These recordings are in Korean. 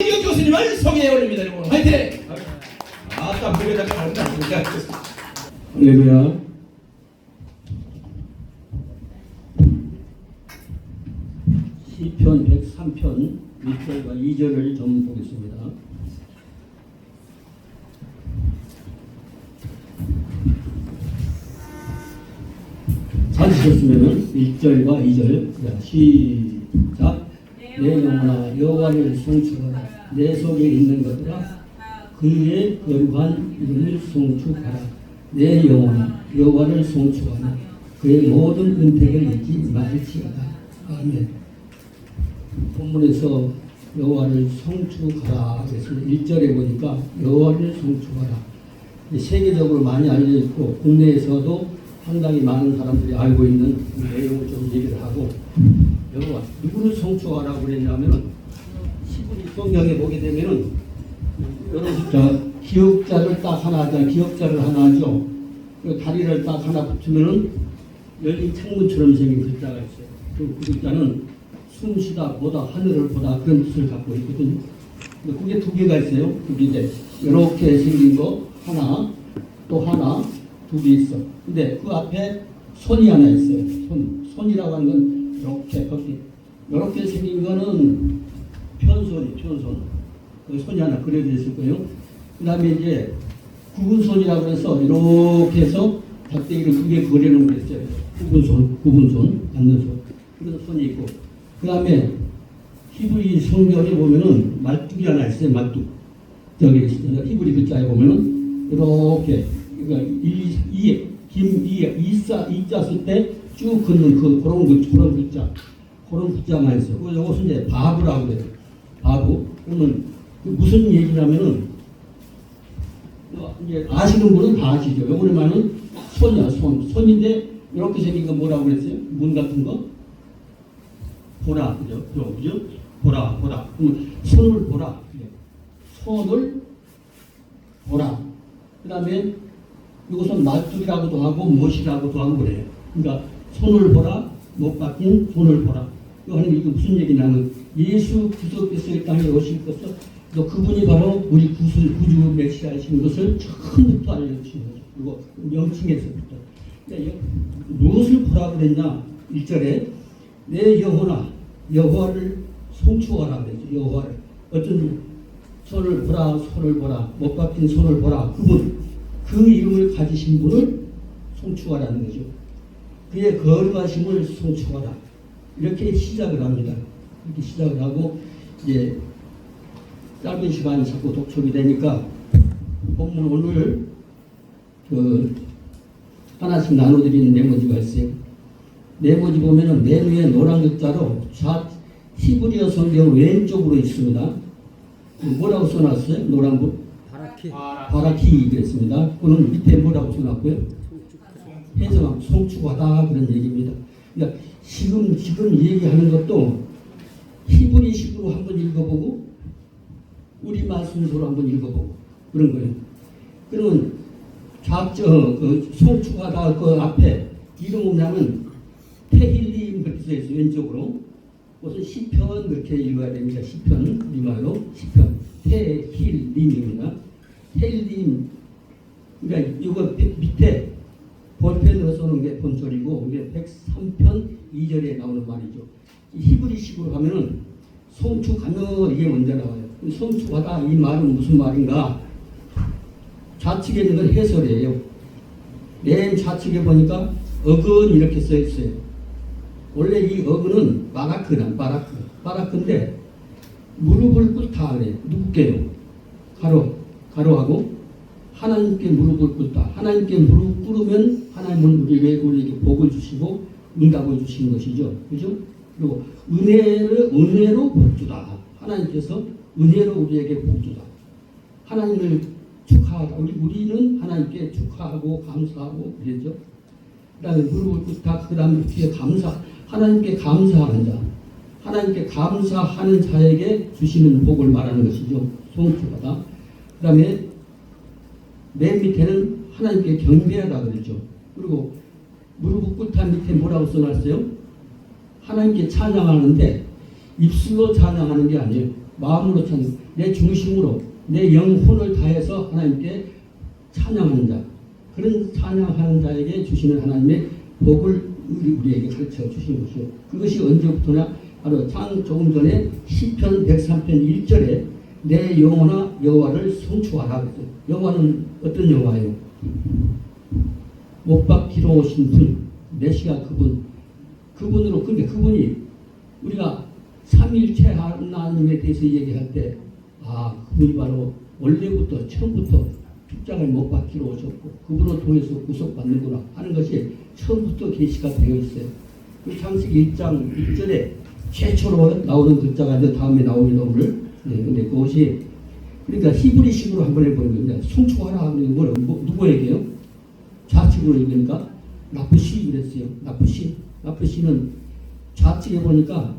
이경 교수님을 소개해 올립니다. 여러분 화이팅! 아따 무게다 잘한다. 할렐루야. 시편 103편 1절과 2절을 좀 보겠습니다. 찾으셨으면 1절과 2절 자, 시작 내 영혼아 여호와를 송축하라. 내 속에 있는 것들아 그의 거룩한 이름을 송축하라. 내 영혼아 여호와를 송축하라. 그의 모든 은택을 잊지 말지어다. 아멘. 본문에서 여호와를 송축하라 그래서 1절에 보니까 여호와를 송축하라. 세계적으로 많이 알려 있고 국내에서도 상당히 많은 사람들이 알고 있는 그 내용을 좀 얘기를 하고 여호와 누구를 송축하라고 그랬냐면은 시분이 성경에 보게 되면은 여러분 자 기억자를 딱 하나 하자. 기억자를 하나 하죠. 그 다리를 딱 하나 붙이면은 열린 창문처럼 생긴 글자가 있어요. 그 글자는 숨쉬다 보다 하늘을 보다 그런 뜻을 갖고 있거든요. 근데 그게 두 개가 있어요. 두 개인데 이렇게 생긴 거 하나 또 하나 두 개 있어. 근데 그 앞에 손이 하나 있어요. 손. 손이라고 하는 건 이렇게 걷기 이렇게 생긴 거는 편손이 편손 그 손이 하나 그려져 있을 거예요. 그 다음에 이제 구분손이라고 해서 이렇게 해서 작대기를 크게 그려놓은 게 있어요. 구분손, 구분손, 앉는 손. 그래서 손이 있고. 그 다음에 히브리 성경에 보면은 말뚝이 하나 있어요. 말뚝. 저기 히브리 글자에 보면은 이렇게 그러니까 이, 이, 김, 이, 이자, 이자 쓸때 쭉 긋는 그, 그런 글, 그런 글자. 그런 글자만 있어요. 이것은 이제 바브라고 그래요. 바브. 그러면 그 무슨 얘기냐면은 어, 이제 아시는 분은 다 아시죠. 요번에 말은 손이야 손. 손인데 이렇게 생긴 거 뭐라고 그랬어요? 문 같은 거? 보라 그죠? 그죠? 보라 보라. 그러면 손을 보라. 예. 손을 보라. 그 다음에 이것은 말뚝이라고도 하고 무엇이라고도 하고 그래요. 그러니까 손을 보라, 못 박힌 손을 보라. 이거 하는 게 무슨 얘기냐면 예수 그리스도께서 이 땅에 오실 것을 또 그분이 바로 우리 구수, 구주 메시아이신 것을 처음부터 알려주신 거죠. 그리고 명칭에서부터. 그러니까 여- 무엇을 보라 그랬냐? 1절에 내 영혼아 여호와를 송축하라 그랬죠. 여호와를. 어떤 손을 보라 손을 보라 못 박힌 손을 보라 그분 그 이름을 가지신 분을 송축하라는 거죠. 그의 거룩하심을 송축하라. 이렇게 시작을 합니다. 이렇게 시작을 하고 이제 짧은 시간이 자꾸 독촉이 되니까 본문 오늘 그 하나씩 나눠드리는 네모지가 있어요. 네모지 보면은 맨 위에 노란 글자로 좌 히브리어 성경 왼쪽으로 있습니다. 뭐라고 써놨어요? 노란 거 바라키 바라키 그랬습니다. 그는 밑에 뭐라고 써놨고요? 해석하면 송축하다 그런 얘기입니다. 그러니까 지금 지금 얘기하는 것도 히브리식으로 한번 읽어보고 우리말 순서로 한번 읽어보고 그런 거예요. 그러면 좌저 그 송축하다 그 앞에 이름 뭐냐면 테힐림 그렇게 써 있어요 왼쪽으로 무슨 시편 그렇게 읽어야 됩니다. 시편 우리말로 시편 테힐림입니다. 테힐림 그러니까 이거 밑에 본편으로 써놓은 게 본절이고 이게 103편 2절에 나오는 말이죠. 이 히브리식으로 하면은 송축하며 이게 먼저 나와요. 이 송축하다 이 말은 무슨 말인가? 좌측에 있는 건 해설이에요. 맨 좌측에 보니까 어근 이렇게 써 있어요. 원래 이 어근은 바라크나 바라크 바라크인데 무릎을 꿇다 그래. 누구게요? 가로 가로하고 하나님께 무릎을 꿇다. 하나님께 무릎 꿇으면 하나님은 우리에게 우리에게 복을 주시고 응답을 주시는 것이죠. 그죠? 그리고 은혜를 은혜로 복주다. 하나님께서 은혜로 우리에게 복주다. 하나님을 축하하다. 우리 우리는 하나님께 축하하고 감사하고 그랬죠. 그 다음에 무릎을 꿇다. 그 다음에 뒤에 감사. 하나님께 감사하는 자. 하나님께 감사하는 자에게 주시는 복을 말하는 것이죠. 송축하다. 그 다음에 맨 밑에는 하나님께 경배하다 그러죠. 그리고 무릎 꿇다 밑에 뭐라고 써놨어요? 하나님께 찬양하는데 입술로 찬양하는 게 아니에요. 마음으로 찬양. 내 중심으로 내 영혼을 다해서 하나님께 찬양하는 자 그런 찬양하는 자에게 주시는 하나님의 복을 우리, 우리에게 가르쳐 주신 것이요. 그것이 언제부터냐? 바로 장 조금 전에 시편 103편 1절에 내 영혼아 여호와를 그랬죠. 여호와는 어떤 여호와예요? 못 박히러 오신 분, 메시아 그분, 그분으로 근데 그분이 우리가 삼일체 하나님에 대해서 얘기할 때 아, 그분이 바로 원래부터 처음부터 십자가에 못 박히러 오셨고 그분을 통해서 구속받는구나 하는 것이 처음부터 계시가 되어 있어요. 그 창세기 1장 1절에 최초로 나오는 글자가 이제 다음에 나옵니다 오늘. 네, 근데 그것이 그러니까 히브리식으로 한번 해보는 겁니다. 송축하라 하는 건 뭐, 누구에게요? 좌측으로 얘기하니까 라프시 그랬어요. 라프시. 라프시는 좌측에 보니까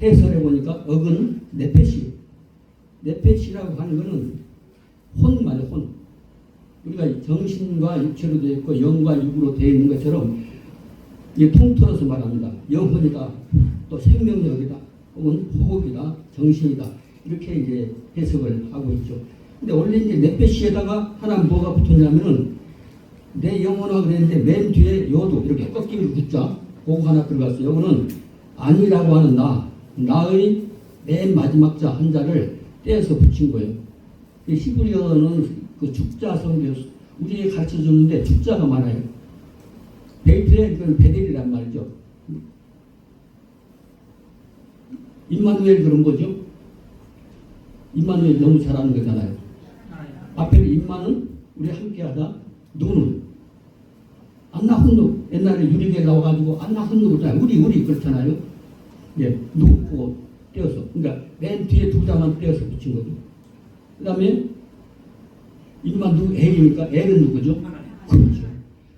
해설해 보니까 어근은 네페시. 네페시라고 하는 것은 혼 말이야 혼. 우리가 정신과 육체로 되어 있고 영과 육으로 되어 있는 것처럼 이 통틀어서 말합니다. 영혼이다, 또 생명력이다, 혹은 호흡이다, 정신이다 이렇게 이제 해석을 하고 있죠. 근데 원래 이제 네페시에다가 하나 뭐가 붙었냐면은 내 영혼아 그랬는데 맨 뒤에 요도 이렇게 꺾이는 붙자 그거 하나 들어갔어요. 요거는 아니라고 하는 나, 나의 맨 마지막 자 한 자를 떼어서 붙인 거예요. 이 히브리어는 그 축자 성경 우리에게 가르쳐 줬는데 축자가 많아요. 베이트에 그건 베델이란 말이죠. 임마누엘 그런 거죠. 임마누엘 너무 잘하는 거잖아요. 앞에는 임마는 우리 함께하다 누는 안나 훈누 옛날에 유리게 나와가지고 안나 훈누 그러잖아요. 우리 우리 그렇잖아요. 예, 누고 떼어서 그러니까 맨 뒤에 두 자만 떼어서 붙인 거죠. 그 다음에 임마 누 엘이니까 엘은 누구죠? 그렇죠.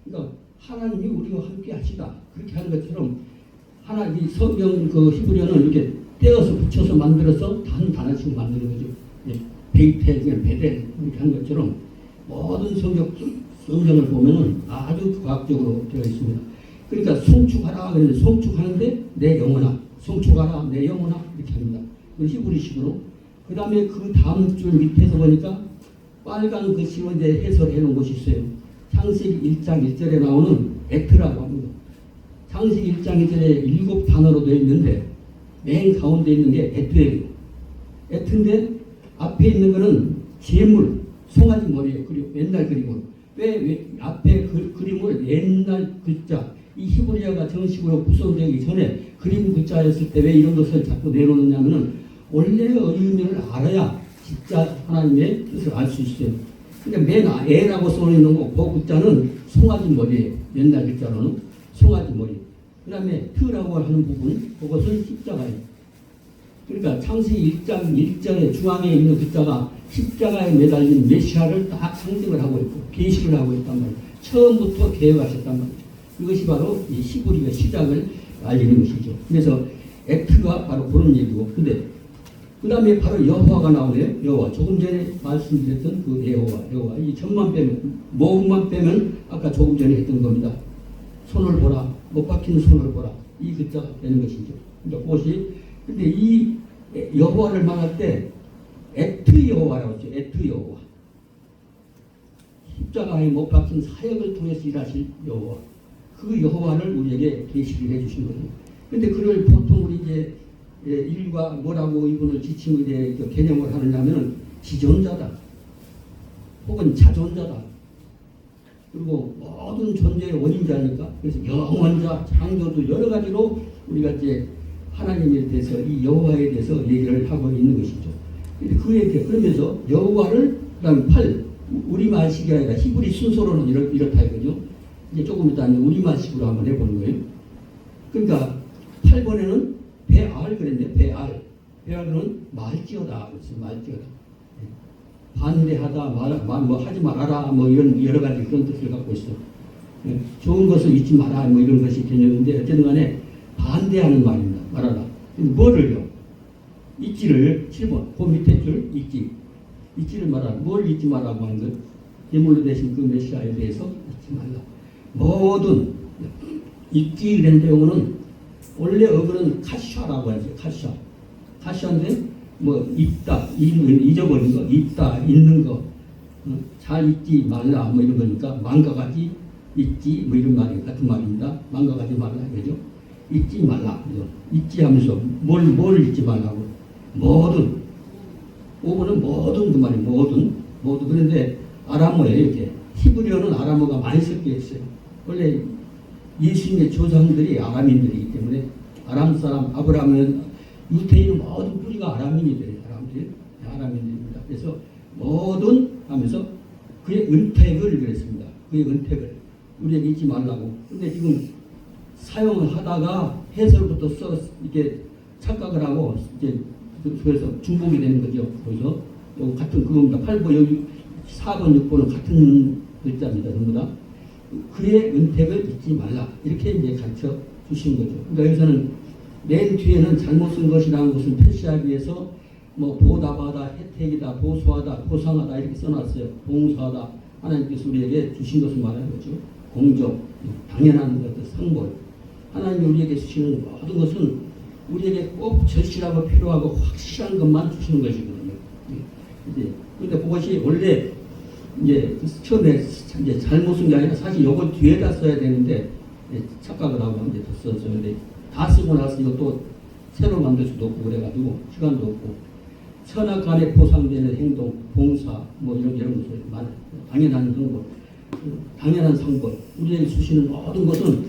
그러니까 하나님이 우리와 함께 하시다 그렇게 하는 것처럼 하나 이 성경 그 히브리어는 이렇게 떼어서 붙여서 만들어서 단 단어씩 만드는 거죠. 예, 베이텔, 그냥 베델 이렇게 하는 것처럼 모든 성경 성경을 보면은 아주 과학적으로 되어 있습니다. 그러니까 송축하라 그러는데 송축하는데 내 영혼아, 송축하라 내 영혼아 이렇게 합니다. 그 히브리식으로. 그 다음에 그 다음 줄 밑에서 보니까 빨간 글씨로 이제 해설해 놓은 것이 있어요. 창세기 1장 1절에 나오는 에트라고 합니다. 창세기 1장 1절에 일곱 단어로 되어 있는데 맨 가운데 있는 게 에트예요. 에트인데 앞에 있는 거는 재물, 송아지 머리에 그리고 옛날 그림으로 왜, 왜 앞에 그, 그림을 옛날 글자 이 히브리어가 정식으로 구성되기 전에 그림 글자였을 때 왜 이런 것을 자꾸 내놓느냐면은 원래의 의미를 알아야 진짜 하나님의 뜻을 알 수 있어요. 그러니까 맨 아- 애라고 써있는 거, 그 글자는 송아지 머리예요. 옛날 글자로는 송아지 머리. 그 다음에 트라고 하는 부분, 그것은 십자가예요. 그러니까 창세기 1장 1절의 중앙에 있는 글자가 십자가에 매달린 메시아를 딱 상징을 하고 있고 계시를 하고 있단 말이에요. 처음부터 계획하셨단 말이에요. 이것이 바로 이 히브리의 시작을 알리는 것이죠. 그래서 액트가 바로 그런 얘기고 근데 그 다음에 바로 여호와가 나오네요. 여호와. 조금 전에 말씀드렸던 그 여호와. 여호와. 이 점만 빼면, 모음만 빼면 아까 조금 전에 했던 겁니다. 손을 보라. 못 박히는 손을 보라. 이 글자가 되는 것이죠. 그러니까 그것이, 근데 이 여호와를 말할 때 에트 여호와라고 했죠. 에트 여호와. 십자가에 못 박힌 사역을 통해서 일하실 여호와. 그 여호와를 우리에게 계시를 해주신 거예요. 근데 그걸 보통 우리 이제 예, 일과 뭐라고 이분을 그 개념을 하느냐면은 지존자다. 혹은 자존자다. 그리고 모든 존재의 원인자니까 그래서 영원자, 창조도 여러 가지로 우리가 이제 하나님에 대해서 이 여호와에 대해서 얘기를 하고 있는 것이죠. 그 얘기 그러면서 여호와를 그다음 팔 우리말 식이 아니라 히브리 순서로는 이렇, 이렇다 이거죠. 이제 조금 이따 우리말 식으로 한번 해보는 거예요. 그러니까 8번에는 배알 그랬네 배알 배알은 말지어다 그랬어 말지어다 예. 반대하다 말, 말, 뭐 하지 말아라 뭐 이런 여러 가지 그런 뜻을 갖고 있어. 예. 좋은 것을 잊지 마라 뭐 이런 것이 개념인데 어쨌든 간에 반대하는 말입니다. 말아라. 뭐를요? 잊지를 7번. 그 밑에 줄 잊지. 잊지를 말아라. 뭘 잊지 말라고 하는 것 예물로 대신 그 메시아에 대해서 잊지 말라 모든 잊기 그랬는데 요거는 원래 어근은 카샤라고 하죠. 카샤. 카샤인데 뭐 있다, 있는, 잊어버린 거, 있다, 있는 거, 어, 잘 잊지 말라 뭐 이런 거니까 망각하지 잊지 뭐 이런 말이 같은 말입니다. 망각하지 말라 그죠? 잊지 말라 그죠? 잊지 하면서 뭘 뭘 잊지 말라고 뭐든 오버는 뭐든 그 말이 뭐든 뭐든 그런데 아람어에 이렇게 히브리어는 아람어가 많이 섞여 있어요. 원래 예수님의 조상들이 아람인들이기 때문에 아람 사람 아브라함은 유태인은 모든 뿌리가 아람인이들이 아람들 아람인들입니다. 그래서 뭐든 하면서 그의 은택을 그랬습니다. 그의 은택을 우리에게 잊지 말라고. 근데 지금 사용을 하다가 해설부터 써 이렇게 착각을 하고 이제 그래서 중복이 되는 거죠. 그래서 요 같은 그겁니다. 8번 여기 4번 6번은 같은 글자입니다. 전부 다. 그의 은택을 잊지 말라. 이렇게 이제 가르쳐 주신 거죠. 그러니까 여기서는 맨 뒤에는 잘못 쓴 것이라는 것을 표시하기 위해서 뭐 보답하다, 혜택이다, 보수하다, 보상하다 이렇게 써놨어요. 봉사하다. 하나님께서 우리에게 주신 것을 말하는 거죠. 공적, 당연한 것들, 상벌. 하나님이 우리에게 주시는 모든 것은 우리에게 꼭 절실하고 필요하고 확실한 것만 주시는 것이거든요. 예. 이제 근데 그것이 원래 이제 처음에 이제 잘못 쓴 게 아니라 사실 이걸 뒤에다 써야 되는데 예, 착각을 하고 이제. 근데 다 쓰고 나서 이것도 새로 만들 수도 없고 그래가지고 시간도 없고 선악간에 보상되는 행동, 봉사 뭐 이런 이런 것을 말 당연한 상벌, 당연한 상벌 우리에게 주시는 모든 것은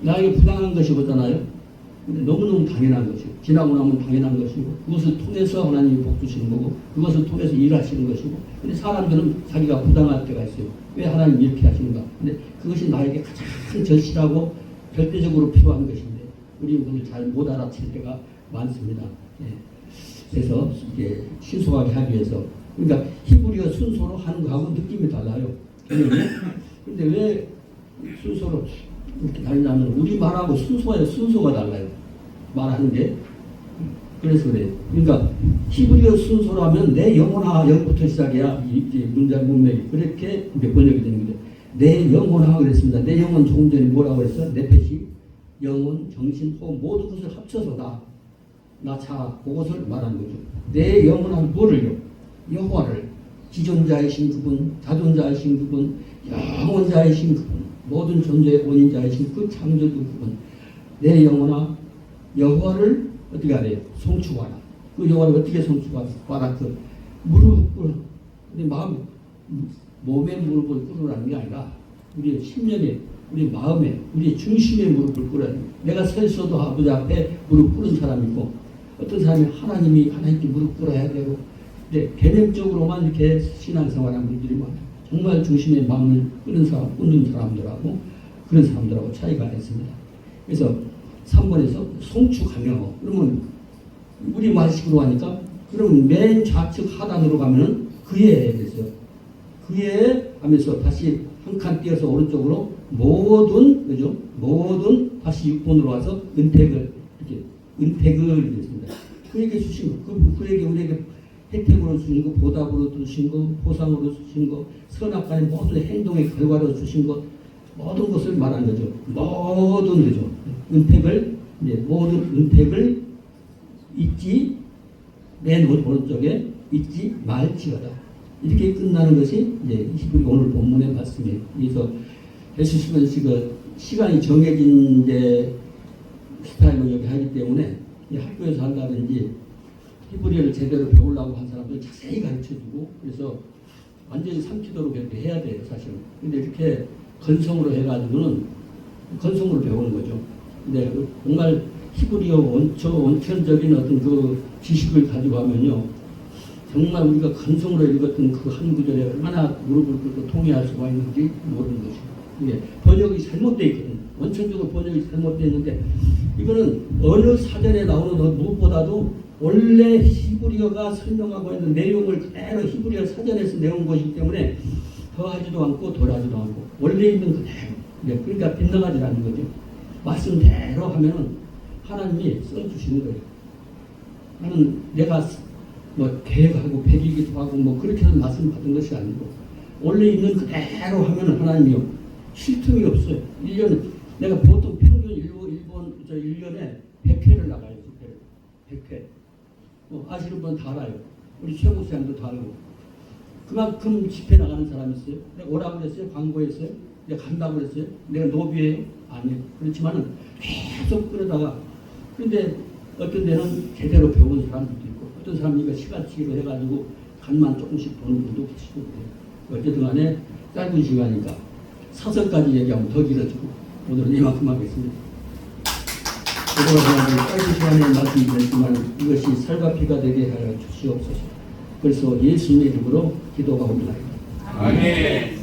나에게 부당한 것이 보잖아요. 근데 너무너무 당연한 것이고 지나고 나면 당연한 것이고 그것을 통해서 하나님이 복 주시는 거고 그것을 통해서 일하시는 것이고 근데 사람들은 자기가 부당할 때가 있어요. 왜 하나님 이렇게 하시는가? 근데 그것이 나에게 가장 절실하고 절대적으로 필요한 것인데 우리는 그걸 잘못 알아챌 때가 많습니다. 예. 그래서 이게 신속하게 하기 위해서 그러니까 히브리어 순서로 하는 거하고 느낌이 달라요. 근데 왜 순서로 이렇게 다르냐면 우리 말하고 순서가 순서가 달라요. 말하는 게 그래서 그래. 그러니까 히브리어 순서로 하면 내 영혼아 여기부터 시작이야. 이게 문장 문맥이 그렇게 번역이 되는 거죠. 내 영혼아 그랬습니다. 내 영혼 전에 뭐라고 그랬어? 내 패시 영혼, 정신, 호흡 모든 것을 합쳐서 나, 나 자, 그것을 말하는 거죠. 내 영혼은 뭐를요? 여호와를 기존자이신 그분, 자존자이신 그분, 영원자이신 그분, 모든 존재의 본인자이신 그 창조주 그분, 내 영혼아 여호와를 어떻게 하래요? 송축하라. 그 여호와를 어떻게 송축하라? 그 무릎 꿇, 우리 마음, 몸에 무릎을 꿇으라는 게 아니라 우리의 심령에 우리 마음에 우리 중심에 무릎을 꿇어야 돼. 내가 서 있어도 아버지 앞에 무릎 꿇은 사람이고 어떤 사람이 하나님이 하나님께 무릎 꿇어야 되고 근데 개념적으로만 이렇게 신앙생활하는 분들이 많아요. 정말 중심에 마음을 꿇는 사람, 꿇는 사람들하고 그런 사람들하고 차이가 있습니다. 그래서 3번에서 송축하며 그러면 우리 말식으로 하니까 그럼 맨 좌측 하단으로 가면은 그의 그래서 그의 하면서 다시 한칸 띄어서 오른쪽으로 모든 그죠? 모든 다시 6번으로 와서 은택을 이렇게 은택을 했습니다. 그에게 주신 거, 그, 그에게 우리에게 혜택으로 주신 거, 보답으로 주신 거, 보상으로 주신 거, 선악간의 모든 행동의 결과로 주신 것, 모든 것을 말하는 거죠. 모든 거죠. 은택을 이제 모든 은택을 잊지 맨 오른쪽에 잊지 말지어다. 이렇게 끝나는 것이 이제 히브리 오늘 본문의 말씀이에요. 그래서 해주시면 지금 시간이 정해진 이제 스타일로 여기 하기 때문에 이 학교에서 한다든지 히브리어를 제대로 배우려고 한 사람들 자세히 가르쳐 주고 그래서 완전히 삼키도록 이렇게 해야 돼요 사실은. 근데 이렇게 건성으로 해가지고는 건성으로 배우는 거죠. 근데 그 정말 히브리어 원초 원천적인 어떤 그 지식을 가지고 하면요. 정말 우리가 건성으로 읽었던 그 한 구절에 얼마나 무릎을 꿇고 통해할 수가 있는지 모르는 것이죠. 이게 번역이 잘못되어 있거든. 원천적으로 번역이 잘못되어 있는데 이거는 어느 사전에 나오는 것 무엇보다도 원래 히브리어가 설명하고 있는 내용을 그대로 히브리어 사전에서 내온 것이기 때문에 더하지도 않고 덜하지도 않고 원래 있는 그대로 네, 그러니까 빗나가지 않는 거죠. 말씀대로 하면은 하나님이 써주시는 거예요. 나는 내가 뭐 계획하고 배기기도 하고 뭐 그렇게 해서 말씀 받은 것이 아니고 원래 있는 그대로 하면은 하나님이요 쉴 틈이 없어요. 1년 내가 보통 평균 일본 저 1년에 100회를 나가요. 100회. 100회. 뭐 아시는 분은 다 알아요. 우리 최고수장도 다 알고. 그만큼 집회 나가는 사람이 있어요. 내가 오라고 그랬어요? 광고했어요? 내가 간다고 그랬어요? 내가 노비예요? 아니에요. 그렇지만은 계속 그러다가 근데 어떤 데는 제대로 배운 사람들도 있고 어떤 사람은 이거 시가치기로 해가지고 간만 조금씩 보는 분도 계시고 그래요. 어쨌든 간에 짧은 시간이니까 사설까지 얘기하면 더 길어지고 오늘은 이만큼 하겠습니다. 그동안 짧은 시간에 말씀드렸지만 이것이 살과 피가 되게 하여 주시옵소서. 그래서 예수님의 이름으로 기도가 옵니다. 아멘.